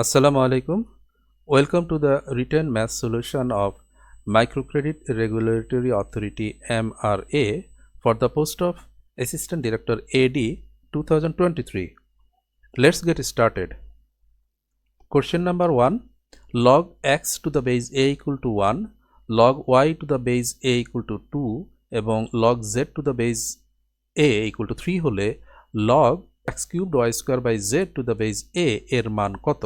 আসসালামু আলাইকুম। Welcome to the written math solution of microcredit regulatory authority M R A for the post of assistant director A D two thousand twenty three let's get started question number one log x to the base a equal to one log y to the base a equal to two এবং log z to the base a equal to three হলে log x cube by z to the base a এর মান কত?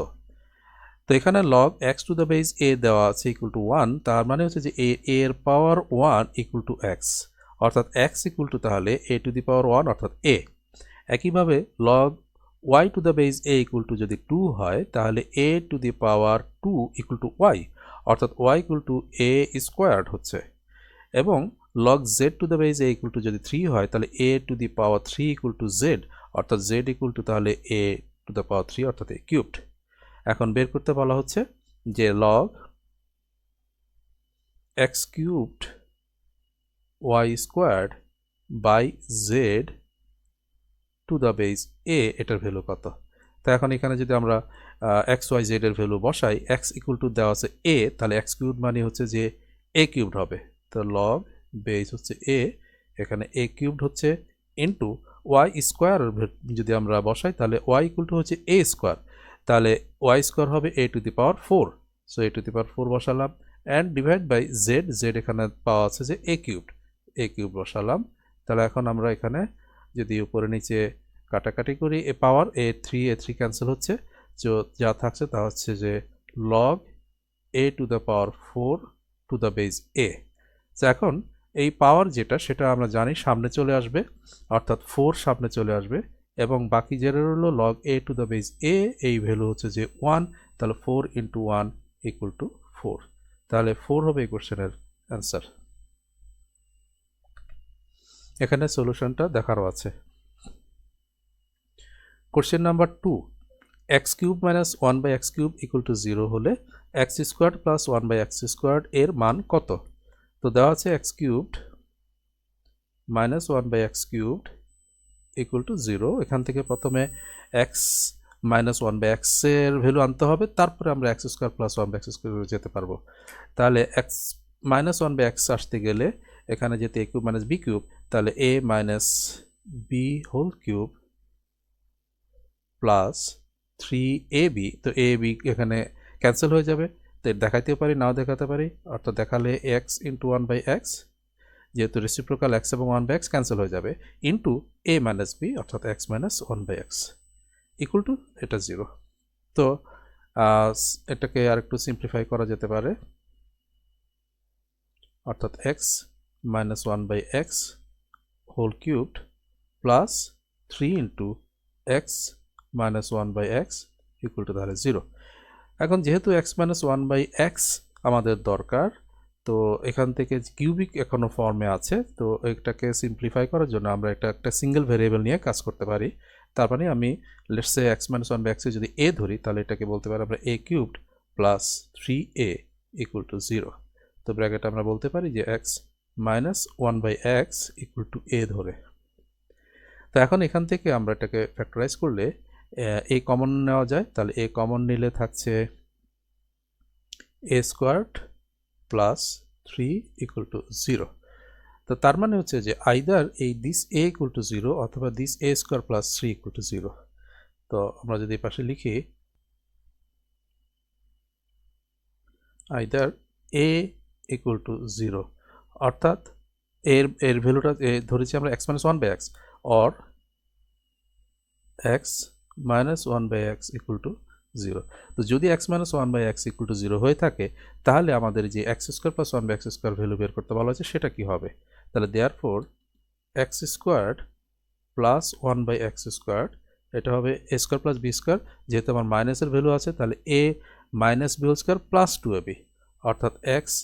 তো এখানে log x to the base a দেওয়া আছে equal to one তার মানে হচ্ছে যে এ এর power one equal to x অর্থাৎ এক্স ইকুয়াল টু তাহলে a to the power one অর্থাৎ এ একইভাবে log y to the base a equal to যদি টু হয়, তাহলে a to the power two equal to y অর্থাৎ y equal to a squared হচ্ছে। এবং log z to the base a equal to যদি three হয়, তাহলে a to the power three equal to z অর্থাৎ z equal to তাহলে a to the power three অর্থাৎ a cubed এখন বের করতে বলা হচ্ছে যে log x cubed y squared by z to the base a এটার ভ্যালু কত? তো এখন এখানে যদি আমরা এক্স ওয়াই জেড এর ভ্যালু বসাই এক্স ইকুয়াল টু দেওয়া আছে এ তাহলে এক্স কিউব মানে হচ্ছে যে a কিউবড হবে। তো লগ বেস হচ্ছে এ এখানে a কিউবড হচ্ছে ইন্টু ওয়াই স্কোয়ার যদি আমরা বসাই, তাহলে ওয়াই ইকুয়াল টু হচ্ছে এ স্কোয়ার তাহলে ওয়াই স্কোয়ার হবে a to the power four so a to the power four বসালাম। And divide by z z এখানে পাওয়া আছে যে এ কিউবড এ কিউব বসালাম। তাহলে এখন আমরা এখানে যদি উপরে নিচে কাটাকাটি করি a power a three a three cancel হচ্ছে। যা থাকছে তা হচ্ছে যে log a to the power four to the base a তো এখন এই পাওয়ার যেটা, সেটা আমরা জানি সামনে চলে আসবে। অর্থাৎ ফোর সামনে চলে আসবে। এবং বাকি যেটা রইল log a to the base a এই ভ্যালু হচ্ছে যে ওয়ান তাহলে four into one equal to four তাহলে ফোর হবে এই কোশ্চেনের অ্যান্সার এখানে সলিউশনটা দেখারও আছে। Question number two x cube minus one by x cube equal to zero হলে x square plus one by x square এর মান কত? তো দেওয়া আছে x cubed minus one by x cubed equal to zero এখান থেকে প্রথমে এক্স মাইনাস ওয়ান বাই এক্সের ভ্যালু আনতে হবে, তারপরে আমরা x square plus one by x square যেতে পারব। তাহলে x minus one by x আসতে গেলে এখানে যেতে a cube minus b cube তাহলে a minus b whole cube plus three a b তো এ বি এখানে ক্যান্সেল হয়ে যাবে। তো দেখাতেও পারি, নাও দেখাতে পারি, অর্থাৎ দেখালে x into one by x যেহেতু রেসিপ্রোকাল এক্স এবং ওয়ান বাই এক্স ক্যান্সেল হয়ে যাবে ইন্টু এ মাইনাস বি অর্থাৎ x minus one by x equal to এটা জিরো তো এটাকে আর একটু সিম্পলিফাই করা যেতে পারে। অর্থাৎ x minus one by x whole cubed plus three into x minus one by x equal to তাহলে জিরো এখন যেহেতু x minus one by x আমাদের দরকার তো এখান থেকে কিউবিক এখনও ফর্মে আছে। তো এটাকে সিম্পলিফাই করার জন্য আমরা একটা একটা সিঙ্গেল ভেরিয়েবল নিয়ে কাজ করতে পারি। তার মানে আমি let's say x minus one by এক্সে যদি এ ধরি, তাহলে এটাকে বলতে পারি আমরা a cubed plus three a equal to zero তো ব্র্যাকেট আমরা বলতে পারি যে x minus one by x equal to a ধরে। তো এখন এখান থেকে আমরা এটাকে ফ্যাক্টরাইজ করলে এ কমন নেওয়া যায়। তাহলে এ কমন নিলে থাকছে a squared plus three equal to zero তো তার মানে হচ্ছে যে আইদার এই this a equal to zero অথবা this a square plus three equal to zero তো আমরা যদি পাশে লিখি either a equal to zero অর্থাৎ এর এর ভ্যালুটা ধরেছি আমরা x minus one by x or x minus one by x equal to zero. তো যদি x minus one by x equal to zero হয়ে থাকে, তাহলে আমাদের যে x square plus one by x square value বের করতে বলা হয়েছে, সেটা কি হবে? তাহলে therefore x squared plus one by x squared এটা হবে a square plus b square যেহেতু আমার মাইনাসের ভ্যালু আছে, তাহলে a minus b whole square plus two a b অর্থাৎ এক্স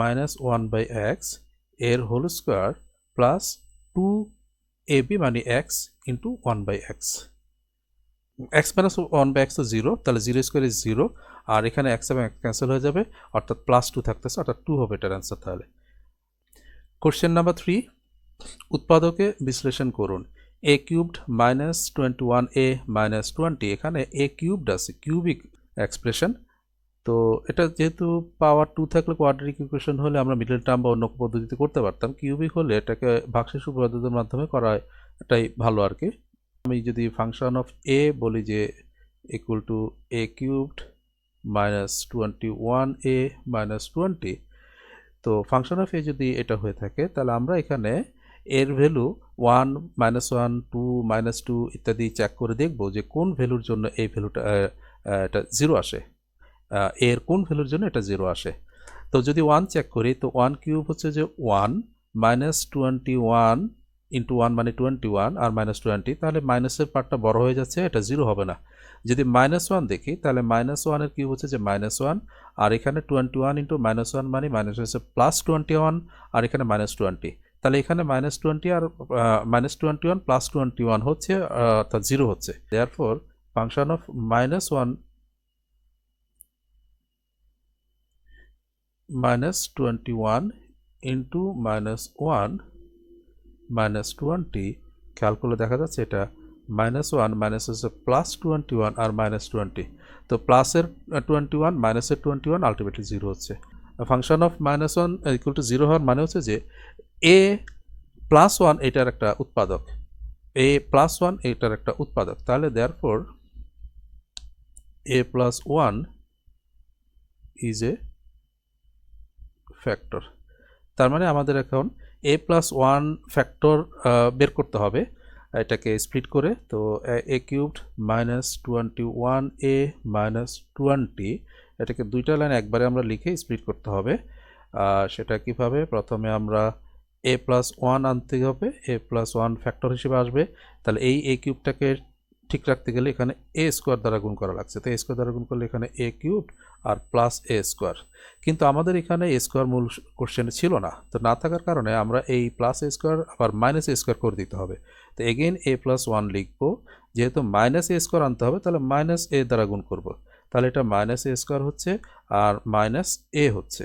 মাইনাস ওয়ান বাই এক্সের whole square plus two a b মানে x into one by x x minus one by x তো zero তাহলে zero square is zero আর এখানে x এবং cancel হয়ে যাবে, অর্থাৎ প্লাস টু থাকতেছে, অর্থাৎ টু হবে এটার অ্যান্সার তাহলে। কোশ্চেন নাম্বার থ্রি উৎপাদকে বিশ্লেষণ করুন। A cubed minus twenty one a minus twenty এখানে এ কিউবড আছে কিউবিক এক্সপ্রেশন তো এটা যেহেতু পাওয়ার টু থাকলে কোয়াড্রিক ইকুয়েশন হলে আমরা মিডল টার্ম বা অন্য পদ্ধতিতে করতে পারতাম কিউবিক হলে এটাকে ভাগশেষ উপপাদ্যের মাধ্যমে করা এটাই ভালো আর কি। আমি যদি ফাংশন অফ এ বলি যে equal to a cubed minus twenty one a minus twenty তো ফাংশন অফ এ যদি এটা হয়ে থাকে, তাহলে আমরা এখানে এর value one minus one two minus two ইত্যাদি চেক করে দেখব যে কোন ভ্যালুর জন্য এই ভ্যালুটা এটা জিরো আসে। এর কোন ভ্যালুর জন্য এটা জিরো আসে। তো যদি ওয়ান চেক করি, তো ওয়ান কিউব হচ্ছে যে one minus twenty one into one মানে টোয়েন্টি ওয়ান আর মাইনাস টোয়েন্টি তাহলে মাইনাসের পার্টটা বড় হয়ে যাচ্ছে, এটা জিরো হবে না। যদি মাইনাস ওয়ান দেখি, তাহলে মাইনাস ওয়ানের কী হচ্ছে যে মাইনাস ওয়ান আর এখানে twenty one into minus one মানে মাইনাস হচ্ছে প্লাস টোয়েন্টি ওয়ান আর এখানে মাইনাস টোয়েন্টি তাহলে এখানে মাইনাস টোয়েন্টি আর minus twenty one plus twenty one হচ্ছে অর্থাৎ জিরো হচ্ছে। Therefore function of minus one minus twenty one into minus one minus twenty খেয়াল করলে দেখা যাচ্ছে এটা মাইনাস ওয়ান মাইনাস হচ্ছে প্লাস টোয়েন্টি ওয়ান আর মাইনাস টোয়েন্টি তো প্লাসের টোয়েন্টি ওয়ান মাইনাসের টোয়েন্টি ওয়ান আলটিমেটলি জিরো হচ্ছে। Function of minus one equal to zero হওয়ার মানে হচ্ছে যে এ প্লাস ওয়ান এটার একটা উৎপাদক। এ প্লাস ওয়ান এটার একটা উৎপাদক। তাহলে therefore a plus one is a factor তার মানে আমাদের এখন এ প্লাস ওয়ান ফ্যাক্টর বের করতে হবে। এটাকে স্প্লিট করে তো a cubed minus twenty one a minus twenty এটাকে দুইটা লাইন একবারে আমরা লিখে স্প্লিট করতে হবে। সেটা কীভাবে? প্রথমে আমরা এ প্লাস ওয়ান আনতে হবে এ প্লাস ওয়ান ফ্যাক্টর হিসেবে আসবে। তাহলে এই এ কিউবটাকে ঠিক রাখতে গেলে এখানে এ স্কোয়ার দ্বারা গুণ করা লাগছে। তো এ স্কোয়ার দ্বারা গুণ করলে এখানে এ কিউব আর প্লাস এ স্কোয়ার কিন্তু আমাদের এখানে এ স্কোয়ার মূল কোশ্চেনে ছিল না। তো না থাকার কারণে আমরা এই প্লাস এ স্কোয়ার আবার মাইনাস এ স্কোয়ার করে দিতে হবে। তো এগেইন এ প্লাস ওয়ান লিখব। যেহেতু মাইনাস এ স্কোয়ার আনতে হবে, তাহলে মাইনাস এ দ্বারা গুণ করব। তাহলে এটা মাইনাস এ স্কোয়ার হচ্ছে আর মাইনাস এ হচ্ছে।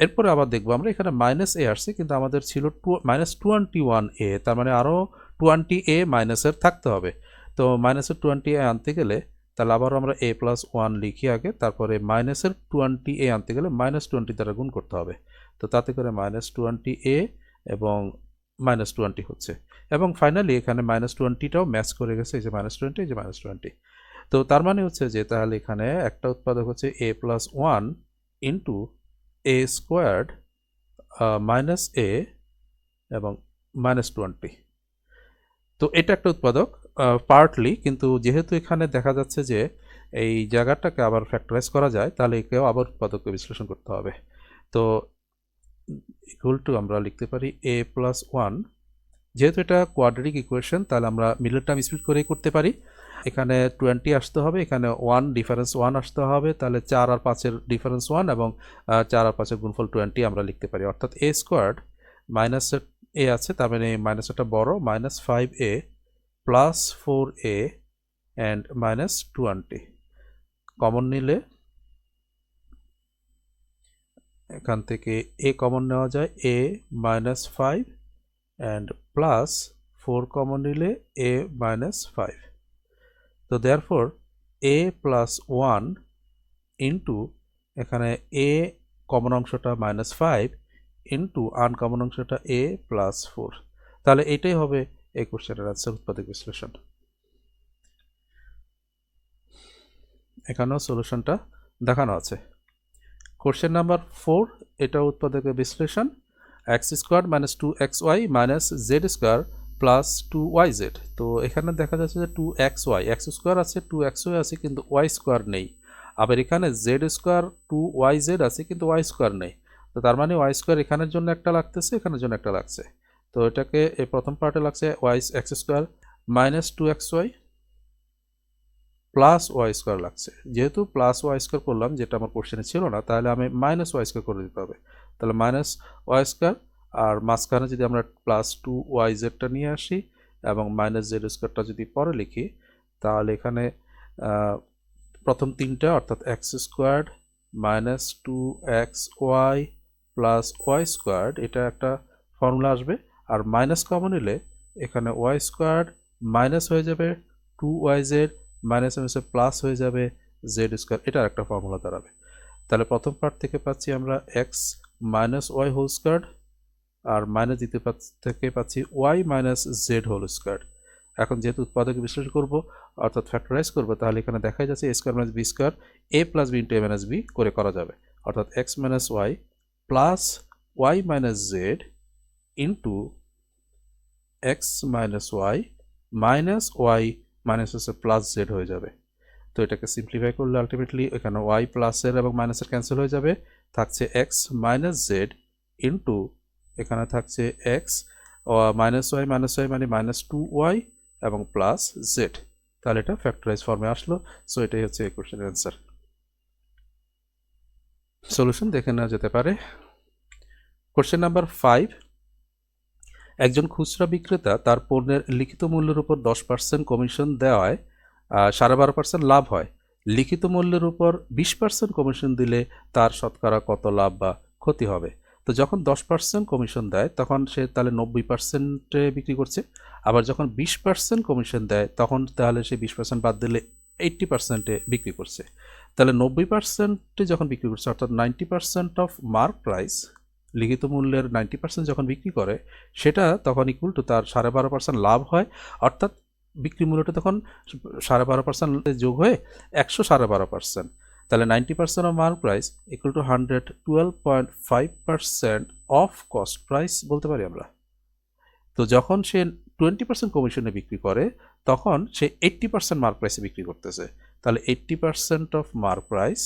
এরপরে আবার দেখব আমরা এখানে মাইনাস এ আসছে, কিন্তু আমাদের ছিল two minus twenty one a তার মানে আরও টোয়েন্টি এ মাইনাসের থাকতে হবে। তো মাইনাসের টোয়েন্টি এ আনতে গেলে তাহলে আবারও আমরা এ প্লাস ওয়ান লিখি আগে, তারপরে মাইনাসের টোয়েন্টি এ আনতে গেলে মাইনাস টোয়েন্টি দ্বারা গুণ করতে হবে। তো তাতে করে মাইনাস টোয়েন্টি এ এবং মাইনাস টোয়েন্টি হচ্ছে। এবং ফাইনালি এখানে মাইনাস টোয়েন্টিটাও ম্যাচ করে গেছে, এই যে মাইনাস টোয়েন্টি এই যে মাইনাস টোয়েন্টি তো তার মানে হচ্ছে যে তাহলে এখানে একটা উৎপাদক হচ্ছে a plus one into a squared minus a এবং মাইনাস টোয়েন্টি তো এটা একটা উৎপাদক। পার্টলি কিন্তু যেহেতু এখানে দেখা যাচ্ছে যে এই জায়গাটাকে আবার ফ্যাক্টরাইজ করা যায়, তাহলে একেও আবার উৎপাদককে বিশ্লেষণ করতে হবে। তো ইকুয়াল টু আমরা লিখতে পারি এ প্লাস ওয়ান যেহেতু এটা কোয়াড্রিক ইকুয়েশন তাহলে আমরা মিডল টার্ম স্প্লিট করেই করতে পারি। এখানে টোয়েন্টি আসতে হবে, এখানে ওয়ান ডিফারেন্স ওয়ান আসতে হবে, তাহলে চার আর পাঁচের ডিফারেন্স ওয়ান এবং চার আর পাঁচের গুণফল টোয়েন্টি আমরা লিখতে পারি। অর্থাৎ এ স্কোয়ার্ড মাইনাস এ আছে, তার মানে মাইনাসটা বড় minus five a plus four a and minus twenty common নিলে এখান থেকে এ কমন নেওয়া যায়, a minus five and plus four common নিলে এ মাইনাস ফাইভ। তো therefore a plus one into এখানে এ কমন অংশটা মাইনাস ফাইভ ইন্টু আনকমন অংশটা এ প্লাস ফোর। তাহলে এটাই হবে এই কোশ্চেনের আনসার উৎপাদক বিশ্লেষণ। এখানেও সলিউশনটা দেখানো আছে। কোশ্চেন নাম্বার ফোর এটা উৎপাদকের বিশ্লেষণ। X square minus two x y minus z square plus two y z তো এখানে দেখা যাচ্ছে যে two x y x square আছে টু এক্স ওয়াই আছে, কিন্তু ওয়াই স্কোয়ার নেই। আবার এখানে z square two y z আছে, কিন্তু ওয়াই স্কোয়ার নেই। তো তার মানে ওয়াই স্কোয়ার এখানের জন্য একটা লাগতেছে, এখানের জন্য একটা লাগছে। তো এটাকে এই প্রথম পার্টে লাগছে y x square minus two x y plus y square লাগছে। যেহেতু প্লাস ওয়াই স্কোয়ার করলাম, যেটা আমার কোশ্চেনে ছিল না, তাহলে আমি মাইনাস ওয়াই স্কোয়ার করে দিতে হবে। তাহলে মাইনাস ওয়াই স্কোয়ার আর মাঝখানে যদি আমরা প্লাস টু ওয়াই জেডটা নিয়ে আসি এবং মাইনাস জেড স্কোয়ারটা যদি পরে লিখি, তাহলে এখানে প্রথম তিনটা অর্থাৎ x squared minus two x y plus y squared এটা একটা ফর্মুলা আসবে। আর মাইনাস কমন নিলে এখানে ওয়াই স্কোয়ার্ড মাইনাস হয়ে যাবে টু ওয়াই জেড মাইনাস মাইনাসে প্লাস হয়ে যাবে জেড স্কোয়ার এটা একটা ফর্মুলা দাঁড়াবে। তাহলে প্রথম পার্ট থেকে পাচ্ছি আমরা x minus y whole square আর মাইনাস দ্বিতীয় পার্ট থেকে পাচ্ছি y minus z whole square এখন যেহেতু উৎপাদক বিশ্লেষণ করব, অর্থাৎ ফ্যাক্টরাইজ করব, তাহলে এখানে দেখা যাচ্ছে a square minus b square a plus b into a minus b করে করা যাবে। অর্থাৎ x minus y plus y minus z into x minus y minus y minus হচ্ছে প্লাস জেড হয়ে যাবে। তো এটাকে সিম্পলিফাই করলে আলটিমেটলি এখানে ওয়াই প্লাসের এবং মাইনাসের ক্যান্সেল হয়ে যাবে। থাকছে এক্স মাইনাস জেড ইন্টু এখানে থাকছে x minus y minus y মানে মাইনাস টু ওয়াই এবং প্লাস জেড তাহলে এটা ফ্যাক্টরাইজ ফর্মে আসলো। সো এটাই হচ্ছে এই কোশ্চেনের অ্যান্সার সলিউশন দেখে নেওয়া যেতে পারে। কোশ্চেন নাম্বার ফাইভ একজন খুচরা বিক্রেতা তার পণ্যের লিখিত মূল্যের উপর দশ পার্সেন্ট কমিশন দেওয়ায় সাড়ে বারো পার্সেন্ট লাভ হয়। লিখিত মূল্যের উপর বিশ পার্সেন্ট কমিশন দিলে তার শতকরা কত লাভ বা ক্ষতি হবে? তো যখন দশ পার্সেন্ট কমিশন দেয়, তখন সে তাহলে নব্বই পার্সেন্টে বিক্রি করছে। আবার যখন বিশ পার্সেন্ট কমিশন দেয়, তখন তাহলে সে বিশ পার্সেন্ট বাদ দিলে এইট্টি পার্সেন্টে বিক্রি করছে। তাহলে নব্বই পার্সেন্টে যখন বিক্রি করছে, অর্থাৎ ninety percent of mark price লিখিত মূল্যের নাইনটি পার্সেন্ট যখন বিক্রি করে, সেটা তখন ইকুয়াল টু তার সাড়ে বারো পার্সেন্ট লাভ হয়। অর্থাৎ বিক্রি মূল্যটা তখন সাড়ে বারো পার্সেন্ট যোগ হয়ে একশো সাড়ে বারো পার্সেন্ট। তাহলে ninety percent of mark price equal to hundred twelve point five percent of cost price বলতে পারি আমরা। তো যখন সে টোয়েন্টি পার্সেন্ট কমিশনে বিক্রি করে, তখন সে এইট্টি পার্সেন্ট মার্ক প্রাইসে বিক্রি করতেছে। তাহলে eighty percent of mark price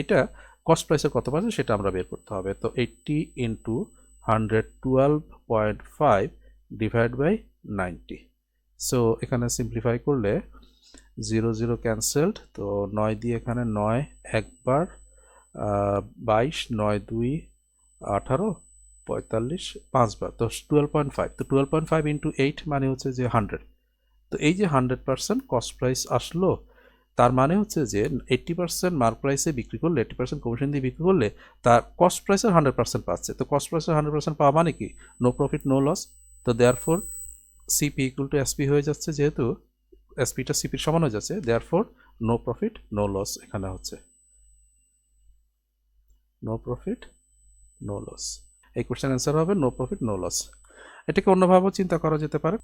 এটা কস্ট প্রাইসে কত পাচ্ছে সেটা আমরা বের করতে হবে। তো eighty into hundred twelve point five divide by ninety so এখানে সিম্পলিফাই করলে জিরো জিরো ক্যান্সেলড তো নয় দিয়ে এখানে নয় একবার বাইশ, নয়, দুই, আঠারো, পঁয়তাল্লিশ পাঁচবার তো টুয়েলভ পয়েন্ট ফাইভ তো twelve point five into eight মানে হচ্ছে যে হান্ড্রেড তো এই যে হান্ড্রেড পার্সেন্ট কস্ট প্রাইস আসলো তার মানে হচ্ছে যে এইট্টি পার্সেন্ট মার্ক প্রাইসে বিক্রি করলে এইট্টি পার্সেন্ট কমিশন দিয়ে বিক্রি করলে তার কস্ট প্রাইসের হান্ড্রেড পার্সেন্ট পাচ্ছে। তো কস্ট প্রাইসের হান্ড্রেড পার্সেন্ট পাওয়া মানে কি? নো প্রফিট নো লস তো therefore CP equal to SP হয়ে যাচ্ছে যেহেতু এসপিটা সিপির সমান হয়ে যাচ্ছে। Therefore no profit no loss এখানে হচ্ছে। নো প্রফিট নো লস এই কোশ্চেন অ্যান্সার হবে নো প্রফিট নো লস এটাকে অন্যভাবেও চিন্তা করা যেতে পারে।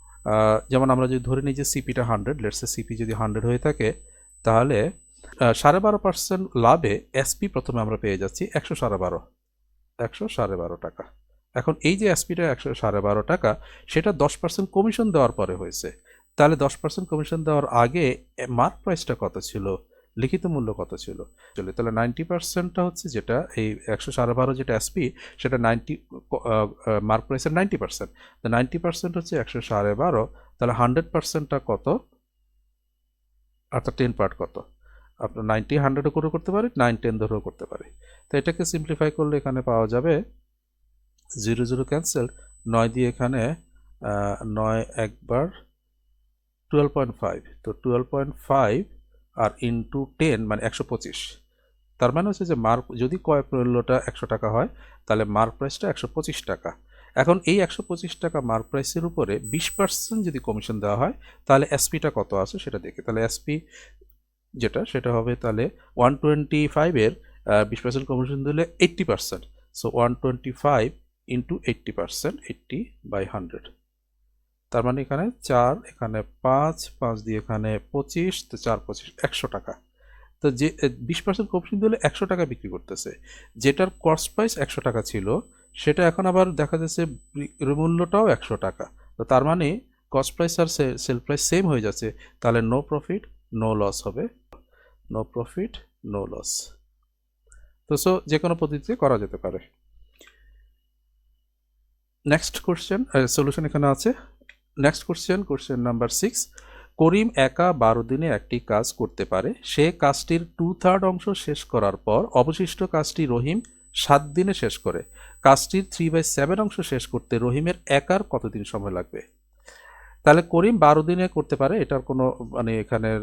যেমন আমরা যদি ধরে নিই যে সিপিটা হান্ড্রেড লেটসে সিপি যদি হান্ড্রেড হয়ে থাকে তাহলে সাড়ে বারো পার্সেন্ট লাভে এসপি প্রথমে আমরা পেয়ে যাচ্ছি একশো সাড়ে বারো। একশো সাড়ে বারো টাকা। এখন এই যে এসপিটা একশো সাড়ে বারো টাকা, সেটা দশ পার্সেন্ট কমিশন দেওয়ার পরে হয়েছে। তাহলে দশ পার্সেন্ট কমিশন দেওয়ার আগে মার্ক প্রাইসটা কত ছিল? লিখিত মূল্য কত ছিল? চলে, তাহলে নাইনটি পার্সেন্টটা হচ্ছে যেটা, এই একশো সাড়ে বারো যেটা এসপি সেটা নাইনটি মার্ক প্রাইসের নাইনটি পার্সেন্ট তো নাইনটি পার্সেন্ট হচ্ছে একশো সাড়ে বারো, তাহলে হান্ড্রেড পার্সেন্টটা কত? অর্থাৎ টেন পার্ট কত? আপনার নাইনটি হান্ড্রেডও করে করতে পারি নাইন টেন ধরেও করতে পারি। তো এটাকে সিম্পলিফাই করলে এখানে পাওয়া যাবে জিরো জিরো ক্যান্সেল নয় দিয়ে এখানে নয় একবার টুয়েলভ পয়েন্ট ফাইভ তো টুয়েলভ পয়েন্ট ফাইভ আর ইন্টু টেন মানে একশো পঁচিশ। তার মানে হচ্ছে যে মার্ক যদি ক্রয় মূল্যটা একশো টাকা হয়, তাহলে মার্ক প্রাইসটা একশো পঁচিশ টাকা। এখন এই একশো পঁচিশ টাকা মার্ক প্রাইসের উপরে বিশ পার্সেন্ট যদি কমিশন দেওয়া হয়, তাহলে এসপিটা কত আছে সেটা দেখে। তাহলে এসপি যেটা, সেটা হবে তাহলে ওয়ান টোয়েন্টি ফাইভের বিশ পার্সেন্ট কমিশন দিলে eighty percent so one twenty five into eighty percent eighty by hundred তার মানে এখানে চার, এখানে পাঁচ পাঁচ দিয়ে এখানে পঁচিশ, তো চার, পঁচিশ, একশো টাকা। তো যে বিশ পার্সেন্ট কমিশন দিলে একশো টাকা বিক্রি করতেছে। যেটার কস্ট প্রাইস একশো টাকা ছিল সেটা এখন আবার দেখা যাচ্ছে মূল্যটাও একশো টাকা। তো তার মানে কস্ট প্রাইস আর সেল প্রাইস সেম হয়ে যাচ্ছে। তাহলে নো প্রফিট নো লস হবে। নো প্রফিট নো লস তো সো যে কোনো পদ্ধতিতে করা যেতে পারে। নেক্সট কোশ্চেন সলিউশন এখানে আছে। Next question question number six Karim একা বারো দিনে একটি কাজ করতে পারে। সে কাজটির টু থার্ড অংশ শেষ করার পর অবশিষ্ট কাজটি রহিম সাত দিনে শেষ করে। কাজটির থ্রি বাই সেভেন অংশ শেষ করতে রহিমের একার কতদিন সময় লাগবে? তাহলে করিম বারো দিনে করতে পারে, এটার কোনো মানে এখানের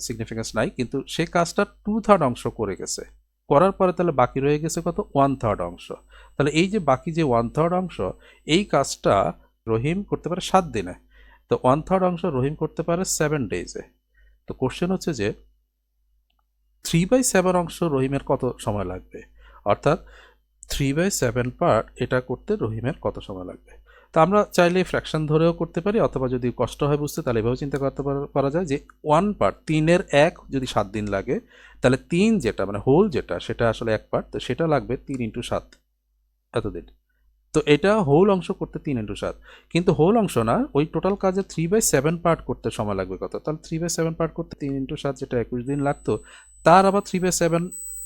সিগনিফিকেন্স নাই, কিন্তু সে কাজটা টু থার্ড অংশ করে গেছে। করার পরে তাহলে বাকি রয়ে গেছে কত? ওয়ান থার্ড অংশ। তাহলে এই যে বাকি যে ওয়ান থার্ড অংশ, এই কাজটা রহিম করতে পারে সাত দিনে। তো ওয়ান থার্ড অংশ রহিম করতে পারে সেভেন ডেজে তো কোশ্চেন হচ্ছে যে থ্রি বাই সেভেন অংশ রহিমের কত সময় লাগবে? অর্থাৎ থ্রি বাই সেভেন পার্ট এটা করতে রহিমের কত সময় লাগবে? তা আমরা চাইলে ফ্র্যাকশন ধরেও করতে পারি, অথবা যদি কষ্ট হয় বুঝতে, তাহলে এভাবেও চিন্তা করতে পারা যায় যে ওয়ান পার্ট তিনের এক যদি সাত দিন লাগে, তাহলে তিন যেটা মানে হোল যেটা, সেটা আসলে এক পার্ট তো সেটা লাগবে তিন ইন্টু সাত এতদিন। তো এটা হোল অংশ করতে তিন ইন্টু সাত। কিন্তু হোল অংশ না, ওই টোটাল কাজে থ্রি বাই সেভেন পার্ট করতে সময় লাগবে কত? তাহলে থ্রি বাই সেভেন পার্ট করতে তিন ইন্টু সাত যেটা একুশ দিন লাগতো, তার আবার থ্রি বাই সেভেন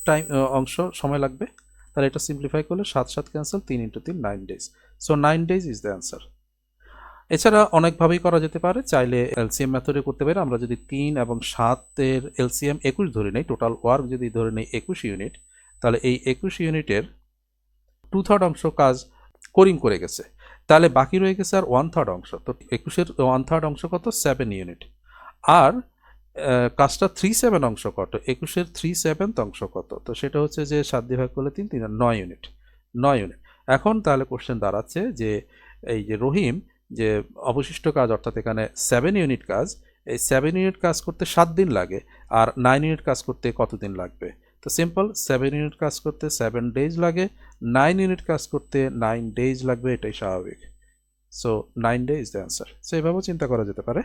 টাইম অংশ সময় লাগবে। তাহলে এটা সিম্পলিফাই করলে সাত সাত ক্যান্সেল তিন ইন্টু তিন nine days so nine days is the answer এছাড়া অনেকভাবেই করা যেতে পারে। চাইলে এলসিএম মেথডে করতে পারে। আমরা যদি তিন এবং সাতের এলসিএম একুশ ধরে নেই টোটাল ওয়ার্ক যদি ধরে নেই একুশ ইউনিট তাহলে এই একুশ ইউনিটের টু থার্ড অংশ কাজ করিম করে গেছে। তাহলে বাকি রয়ে গেছে আর ওয়ান থার্ড অংশ। তো একুশের ওয়ান থার্ড অংশ কত? সেভেন ইউনিট আর কাজটা থ্রি সেভেন অংশ কত? একুশের থ্রি সেভেন্থ অংশ কত? তো সেটা হচ্ছে যে সাত দিয়ে ভাগ করলে তিন তিন নয় ইউনিট নয় ইউনিট এখন তাহলে কোশ্চেন দাঁড়াচ্ছে যে এই যে রহিম, যে অবশিষ্ট কাজ অর্থাৎ এখানে সেভেন ইউনিট কাজ, এই সেভেন ইউনিট কাজ করতে সাত দিন লাগে আর নাইন ইউনিট কাজ করতে কতদিন লাগবে? তো সিম্পল সেভেন ইউনিট কাজ করতে সেভেন ডেজ লাগে নাইন ইউনিট কাজ করতে নাইন ডেজ লাগবে, এটাই স্বাভাবিক। So nine day is the answer so এভাবেও চিন্তা করা যেতে পারে।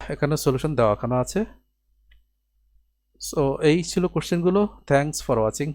এখানে সলিউশন দেওয়াখানা আছে। সো এই ছিল কোশ্চেনগুলো থ্যাংকস ফর ওয়াচিং